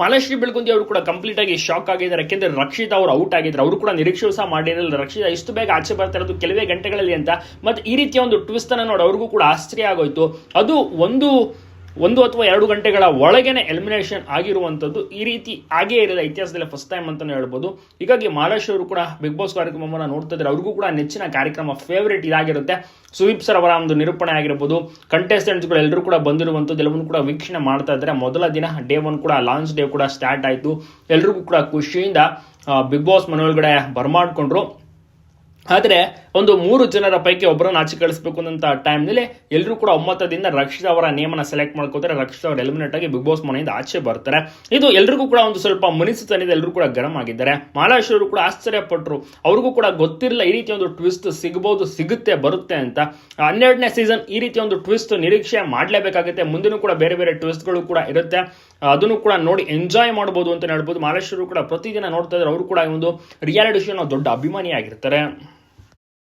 ಮಾಲಾಶ್ರೀ ಬೆಳಗುಂದಿ ಅವರು ಕೂಡ ಕಂಪ್ಲೀಟ್ ಆಗಿ ಶಾಕ್ ಆಗಿದ್ದಾರೆ. ಯಾಕೆಂದ್ರೆ ರಕ್ಷಿತ್ ಅವರು ಔಟ್ ಆಗಿದ್ರು ಅವರು ಕೂಡ ನಿರೀಕ್ಷೆ ಸಹ ಮಾಡಿರಲಿಲ್ಲ. ರಕ್ಷಿತ ಇಷ್ಟು ಬೇಗ ಆಚೆ ಬರ್ತಾ ಇರೋದು ಕೆಲವೇ ಗಂಟೆಗಳಲ್ಲಿ ಅಂತ. ಮತ್ತೆ ಈ ರೀತಿಯ ಒಂದು ಟ್ವಿಸ್ಟ್ ಅನ್ನು ನೋಡಿ ಅವ್ರಿಗೂ ಕೂಡ ಆಶ್ಚರ್ಯ ಆಗೋಯ್ತು. ಅದು ಒಂದು ಒಂದು ಅಥವಾ ಎರಡು ಗಂಟೆಗಳ ಒಳಗೇನೆ ಎಲಿಮಿನೇಷನ್ ಆಗಿರುವಂಥದ್ದು ಈ ರೀತಿ ಆಗೇ ಇರಲಿಲ್ಲ ಇತಿಹಾಸದಲ್ಲಿ ಫಸ್ಟ್ ಟೈಮ್ ಅಂತಲೇ ಹೇಳ್ಬೋದು. ಹೀಗಾಗಿ ಮಹಾರಾಷ್ಟ್ರ ಅವರು ಕೂಡ ಬಿಗ್ ಬಾಸ್ ಕಾರ್ಯಕ್ರಮವನ್ನು ನೋಡ್ತಾ ಇದ್ದಾರೆ. ಅವ್ರಿಗೂ ಕೂಡ ನೆಚ್ಚಿನ ಕಾರ್ಯಕ್ರಮ ಫೇವರೇಟ್ ಇದಾಗಿರುತ್ತೆ. ಸುದೀಪ್ ಸರ್ ಅವರ ಒಂದು ನಿರೂಪಣೆ ಆಗಿರ್ಬೋದು. ಕಂಟೆಸ್ಟೆಂಟ್ಸ್ಗಳು ಎಲ್ಲರೂ ಕೂಡ ಬಂದಿರುವಂಥದ್ದು. ಎಲ್ಲವನ್ನು ಕೂಡ ವೀಕ್ಷಣೆ ಮಾಡ್ತಾ ಇದ್ದಾರೆ. ಮೊದಲ ದಿನ ಡೇ ಒನ್ ಕೂಡ ಲಾಂಚ್ ಡೇ ಕೂಡ ಸ್ಟಾರ್ಟ್ ಆಯಿತು. ಎಲ್ರಿಗೂ ಕೂಡ ಖುಷಿಯಿಂದ ಬಿಗ್ ಬಾಸ್ ಮನೆಯೊಳಗಡೆ ಬರಮಾಡ್ಕೊಂಡ್ರು. ಆದರೆ ಒಂದು ಮೂರು ಜನರ ಪೈಕಿ ಒಬ್ಬರನ್ನ ಆಚೆ ಕಳಿಸಬೇಕು ಅಂತ ಟೈಮ್ನಲ್ಲಿ ಎಲ್ಲರೂ ಕೂಡ ಒಮ್ಮತದಿಂದ ರಕ್ಷಿತ್ ಅವರ ನೇಮನ ಸೆಲೆಕ್ಟ್ ಮಾಡ್ಕೋತಾರೆ. ರಕ್ಷಿತ್ ಅವರು ಎಲಿಮಿನೇಟ್ ಆಗಿ ಬಿಗ್ ಬಾಸ್ ಮನೆಯಿಂದ ಆಚೆ ಬರ್ತಾರೆ. ಇದು ಎಲ್ರಿಗೂ ಕೂಡ ಒಂದು ಸ್ವಲ್ಪ ಮನಸ್ಸುತನಿದೆ ಎಲ್ಲರೂ ಕೂಡ ಗರಂ ಆಗಿದ್ದಾರೆ. ಮಾಲಾಶ್ವರು ಕೂಡ ಆಶ್ಚರ್ಯಪಟ್ಟರು ಅವ್ರಿಗೂ ಕೂಡ ಗೊತ್ತಿರಲಿಲ್ಲ ಈ ರೀತಿ ಒಂದು ಟ್ವಿಸ್ಟ್ ಸಿಗಬಹುದು ಸಿಗುತ್ತೆ, ಬರುತ್ತೆ ಅಂತ. ಹನ್ನೆರಡನೇ ಸೀಸನ್ ಈ ರೀತಿ ಒಂದು ಟ್ವಿಸ್ಟ್ ನಿರೀಕ್ಷೆ ಮಾಡಲೇಬೇಕಾಗುತ್ತೆ. ಮುಂದಿನ ಕೂಡ ಬೇರೆ ಬೇರೆ ಟ್ವಿಸ್ಟ್ಗಳು ಕೂಡ ಇರುತ್ತೆ. ಅದನ್ನು ಕೂಡ ನೋಡಿ ಎಂಜಾಯ್ ಮಾಡ್ಬೋದು ಅಂತ ಹೇಳ್ಬೋದು. ಮಾಲೇಶ್ವರು ಕೂಡ ಪ್ರತಿದಿನ ನೋಡ್ತಾ ಇದ್ದಾರೆ ಅವರು ಕೂಡ ಒಂದು ರಿಯಾಲಿಟಿ ಶೋನ ದೊಡ್ಡ ಅಭಿಮಾನಿಯಾಗಿರ್ತಾರೆ.